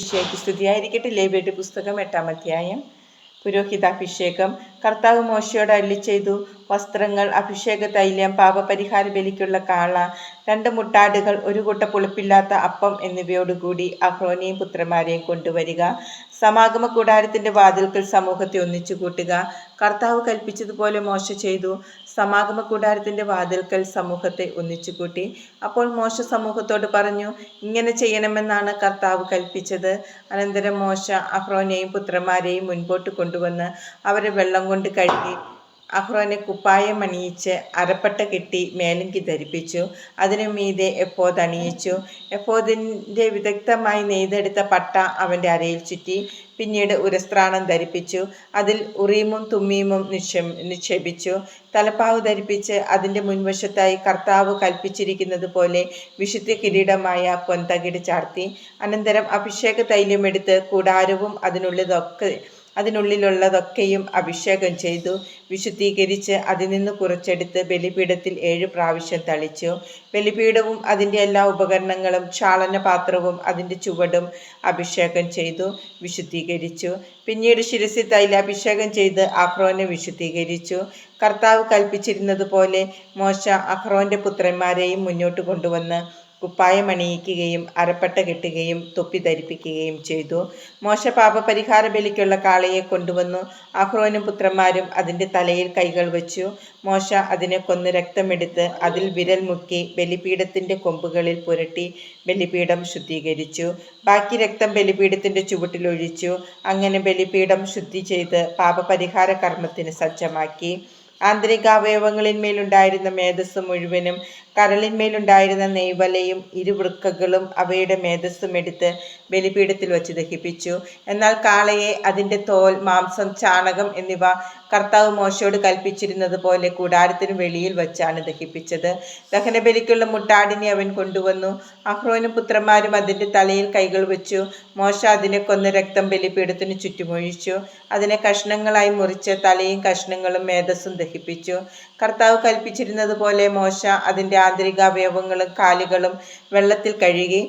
ഈശോയ്ക്ക് സ്തുതിയായിരിക്കട്ടെ. ലേബിയുടെ പുസ്തകം എട്ടാം അധ്യായം. പുരോഹിതാഭിഷേകം കർത്താവ് മോശയോട് അല്ലി ചെയ്തു വസ്ത്രങ്ങൾ അഭിഷേക തൈലം പാപപരിഹാര ബലിക്കുള്ള കാള രണ്ട് മുട്ടാടുകൾ ഒരു കൂട്ട പുളിപ്പില്ലാത്ത അപ്പം എന്നിവയോടുകൂടി അഹ്റോനെയും പുത്രന്മാരെയും കൊണ്ടുവരിക. സമാഗമ കൂടാരത്തിന്റെ വാതിൽക്കൽ സമൂഹത്തെ ഒന്നിച്ചു കൂട്ടുക. കർത്താവ് കൽപ്പിച്ചതുപോലെ മോശ ചെയ്തു. സമാഗമ കൂടാരത്തിന്റെ വാതിൽക്കൽ സമൂഹത്തെ ഒന്നിച്ചു കൂട്ടി. അപ്പോൾ മോശ സമൂഹത്തോട് പറഞ്ഞു ഇങ്ങനെ ചെയ്യണമെന്നാണ് കർത്താവ് കൽപ്പിച്ചത്. അനന്തരം മോശ അഹ്റോനെയും പുത്രന്മാരെയും മുൻപോട്ട് കൊണ്ടുവന്ന് അവരെ വെള്ളം കൊണ്ട് കഴുകി അഹ്റോനെ കുപ്പായം അണിയിച്ച് അരപ്പട്ട കെട്ടി മേലങ്കി ധരിപ്പിച്ചു അതിനു മീതെ എപ്പോത് അണിയിച്ചു. എപ്പോതിന്റെ വിദഗ്ധമായി നെയ്തെടുത്ത പട്ട അവന്റെ അരയിൽ ചുറ്റി. പിന്നീട് ഉരസ്ത്രാണം ധരിപ്പിച്ചു. അതിൽ ഉറീമും തുമ്മീമും നിക്ഷേ നിക്ഷേപിച്ചു. തലപ്പാവ് ധരിപ്പിച്ച് അതിന്റെ മുൻവശത്തായി കർത്താവ് കൽപ്പിച്ചിരിക്കുന്നത് പോലെ വിശുദ്ധ കിരീടമായ പൊൻതകിട് ചാർത്തി. അനന്തരം അഭിഷേക തൈലമെടുത്ത് കൂടാരവും അതിനുള്ളതൊക്കെ അതിനുള്ളിലുള്ളതൊക്കെയും അഭിഷേകം ചെയ്തു. വിശുദ്ധീകരിച്ച് അതിൽ നിന്ന് കുറച്ചെടുത്ത് ബലിപീഠത്തിൽ ഏഴു പ്രാവശ്യം തളിച്ചു. ബലിപീഠവും അതിന്റെ എല്ലാ ഉപകരണങ്ങളും പാത്രവും അതിന്റെ ചുവടും അഭിഷേകം ചെയ്തു വിശുദ്ധീകരിച്ചു. പിന്നീട് ശിരസി തൈലാഭിഷേകം ചെയ്ത് അഹ്റോനെ വിശുദ്ധീകരിച്ചു. കർത്താവ് കൽപ്പിച്ചിരുന്നത് പോലെ മോശ അഹ്റോന്റെ പുത്രന്മാരെയും മുന്നോട്ട് കൊണ്ടുവന്ന് കുപ്പായമണിയിക്കുകയും അരപ്പട്ട കെട്ടുകയും തൊപ്പി ധരിപ്പിക്കുകയും ചെയ്തു. മോശ പാപപരിഹാര ബലിക്കുള്ള കാളയെ കൊണ്ടുവന്നു. അഹ്റോനും പുത്രന്മാരും അതിന്റെ തലയിൽ കൈകൾ വെച്ചു. മോശ അതിനെ കൊന്ന് രക്തമെടുത്ത് അതിൽ വിരൽ മുക്കി ബലിപീഠത്തിന്റെ കൊമ്പുകളിൽ പുരട്ടി ബലിപീഠം ശുദ്ധീകരിച്ചു. ബാക്കി രക്തം ബലിപീഠത്തിന്റെ ചുവട്ടിലൊഴിച്ചു അങ്ങനെ ബലിപീഠം ശുദ്ധി ചെയ്ത് പാപപരിഹാര കർമ്മത്തിന് സജ്ജമാക്കി. ആന്തരികാവയവങ്ങളിന്മേലുണ്ടായിരുന്ന മേധസ് മുഴുവനും കരളിന്മേലുണ്ടായിരുന്ന നെയ്വലയും ഇരുവൃക്കകളും അവയുടെ മേധസ്സും എടുത്ത് ബലിപീഠത്തിൽ വച്ച് ദഹിപ്പിച്ചു. എന്നാൽ കാളയെ അതിന്റെ തോൽ മാംസം ചാണകം എന്നിവ കർത്താവ് മോശയോട് കൽപ്പിച്ചിരുന്നത് പോലെ കൂടാരത്തിന് വെളിയിൽ വച്ചാണ് ദഹിപ്പിച്ചത്. ദഹനബലിക്കുള്ള മുട്ടാടിനെ അവൻ കൊണ്ടുവന്നു. അഹ്റോനും പുത്രന്മാരും അതിന്റെ തലയിൽ കൈകൾ വെച്ചു. മോശ അതിനെ കൊന്ന് രക്തം ബലിപീഠത്തിന് ചുറ്റുമൊഴിച്ചു. അതിനെ കഷ്ണങ്ങളായി മുറിച്ച് തലയും കഷ്ണങ്ങളും മേധസ്സും ദഹിപ്പിച്ചു. കർത്താവ് കൽപ്പിച്ചിരുന്നത് പോലെ മോശ അതിന്റെ ആന്തരികാവയവങ്ങളും കാലുകളും വെള്ളത്തിൽ കഴുകി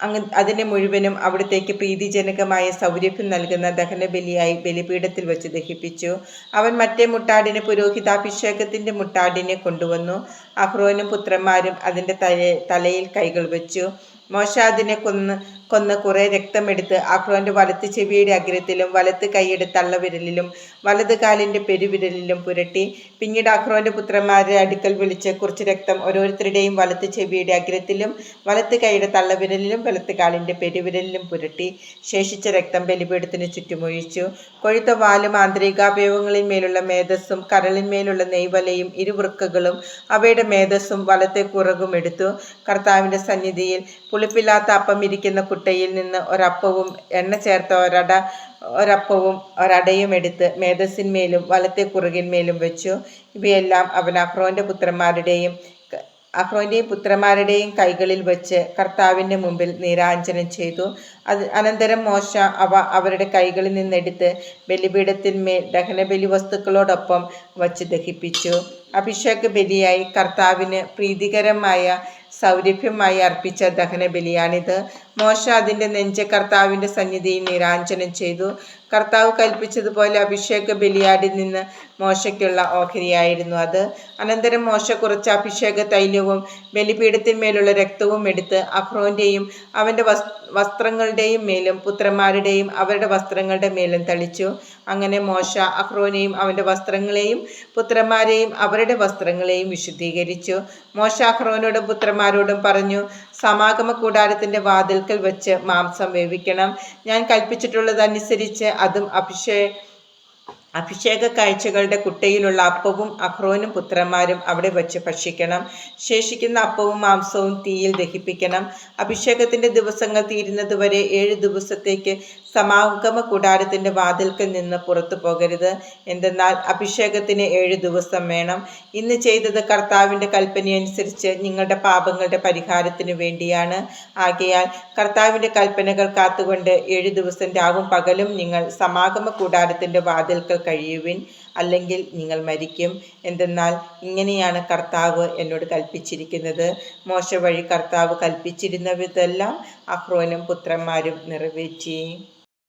അങ്ങ് അതിനെ മുഴുവനും അവിടത്തേക്ക് പ്രീതിജനകമായ സൗരഭ്യം നൽകുന്ന ദഹനബലിയായി ബലിപീഠത്തിൽ വെച്ച് ദഹിപ്പിച്ചു. അവൻ മറ്റേ മുട്ടാടിന് പുരോഹിതാഭിഷേകത്തിന്റെ മുട്ടാടിനെ കൊണ്ടുവന്നു. അഹ്റോനും പുത്രന്മാരും അതിന്റെ തല തലയിൽ കൈകൾ വെച്ചു. മോശ അതിനെ കൊന്ന് കൊന്ന് കുറെ രക്തമെടുത്ത് അഹ്റോന്റെ വലത്ത് ചെവിയുടെ അഗ്രത്തിലും വലത്ത് കൈയുടെ തള്ളവിരലിലും വലത് കാലിന്റെ പെരുവിരലിലും പുരട്ടി. പിന്നീട് അഹ്റോന്റെ പുത്രന്മാരെ അടുക്കൽ വിളിച്ച് കുറച്ച് രക്തം ഓരോരുത്തരുടെയും വലത്ത് ചെവിയുടെ അഗ്രത്തിലും വലത്ത് കൈയുടെ തള്ളവിരലിലും വലത്ത് കാലിന്റെ പെരുവിരലിലും പുരട്ടി. ശേഷിച്ച രക്തം ബലിപീഠത്തിന് ചുറ്റുമൊഴിച്ചു. കൊഴുത്ത വാലും ആന്തരികാവയവങ്ങളിന്മേലുള്ള മേധസ്സും കരളിന്മേലുള്ള നെയ്വലയും ഇരുവൃക്കകളും അവയുടെ മേധസ്സും വലത്തെ കുറകും എടുത്തു. കർത്താവിന്റെ സന്നിധിയിൽ പുളിപ്പില്ലാത്ത അപ്പം ഇരിക്കുന്ന കുട്ടയിൽ നിന്ന് ഒരപ്പവും എണ്ണ ചേർത്ത ഒരട ഒരപ്പവും ഒരടയും എടുത്ത് മേധസ്സിന്മേലും വലത്തെ കുറുകിന്മേലും വെച്ചു. ഇവയെല്ലാം അവൻ അഹ്റോന്റെ പുത്രന്മാരുടെയും അഹ്റോന്റെയും പുത്രന്മാരുടെയും കൈകളിൽ വെച്ച് കർത്താവിന്റെ മുമ്പിൽ നീരാഞ്ജനം ചെയ്തു. അത് അനന്തരം മോശ അവ അവരുടെ കൈകളിൽ നിന്നെടുത്ത് ബലിപീഠത്തിന്മേൽ ദഹനബലി വസ്തുക്കളോടൊപ്പം വച്ച് ദഹിപ്പിച്ചു. അഭിഷേക ബലിയായി കർത്താവിന് പ്രീതികരമായ സൗരഭ്യമായി അർപ്പിച്ച ദഹനബലിയാണിത്. മോശ അതിന്റെ നെഞ്ച് കർത്താവിന്റെ സന്നിധിയിൽ നിരാഞ്ജനം ചെയ്തു. കർത്താവ് കൽപ്പിച്ചതുപോലെ അഭിഷേക ബലിയാടിൽ നിന്ന് മോശയ്ക്കുള്ള ഓഹരിയായിരുന്നു അത്. അനന്തരം മോശ കുറച്ച് അഭിഷേക തൈലവും ബലിപീഠത്തിന്മേലുള്ള രക്തവും എടുത്ത് അഹ്റോന്റെയും അവന്റെ വസ്ത്രങ്ങളുടെയും മേലും പുത്രന്മാരുടെയും അവരുടെ വസ്ത്രങ്ങളുടെ മേലും തളിച്ചു. അങ്ങനെ മോശ അഹ്റോനെയും അവന്റെ വസ്ത്രങ്ങളെയും പുത്രന്മാരെയും അവരുടെ വസ്ത്രങ്ങളെയും വിശുദ്ധീകരിച്ചു. മോശ അഹ്റോനോടും പുത്രന്മാരോടും പറഞ്ഞു സമാഗമ കൂടാരത്തിന്റെ വാതിൽക്കൽ വെച്ച് മാംസം വേവിക്കണം. ഞാൻ കൽപ്പിച്ചിട്ടുള്ളതനുസരിച്ച് അതും അഭിഷേ അഭിഷേക കാഴ്ചകളുടെ കുട്ടയിലുള്ള അപ്പവും അഹ്റോനും പുത്രന്മാരും അവിടെ വച്ച് ഭക്ഷിക്കണം. ശേഷിക്കുന്ന അപ്പവും മാംസവും തീയിൽ ദഹിപ്പിക്കണം. അഭിഷേകത്തിന്റെ ദിവസങ്ങൾ തീരുന്നതുവരെ ഏഴ് ദിവസത്തേക്ക് സമാഗമ കൂടാരത്തിന്റെ വാതിൽക്കൽ നിന്ന് പുറത്തു പോകരുത്. എന്തെന്നാൽ അഭിഷേകത്തിന് ഏഴ് ദിവസം വേണം. ഇന്ന് ചെയ്തത് കർത്താവിന്റെ കൽപ്പനയനുസരിച്ച് നിങ്ങളുടെ പാപങ്ങളുടെ പരിഹാരത്തിന് വേണ്ടിയാണ്. ആകയാൽ കർത്താവിന്റെ കൽപ്പനകൾ കാത്തുകൊണ്ട് ഏഴ് ദിവസം രാവും പകലും നിങ്ങൾ സമാഗമ കൂടാരത്തിന്റെ വാതിൽക്കൽ കഴിയുവിൻ അല്ലെങ്കിൽ നിങ്ങൾ മരിക്കും. എന്തെന്നാൽ ഇങ്ങനെയാണ് കർത്താവ് എന്നോട് കൽപ്പിച്ചിരിക്കുന്നത്. മോശ വഴി കർത്താവ് കൽപ്പിച്ചിരുന്നതെല്ലാം അഹ്റോനും പുത്രന്മാരും നിറവേറ്റി.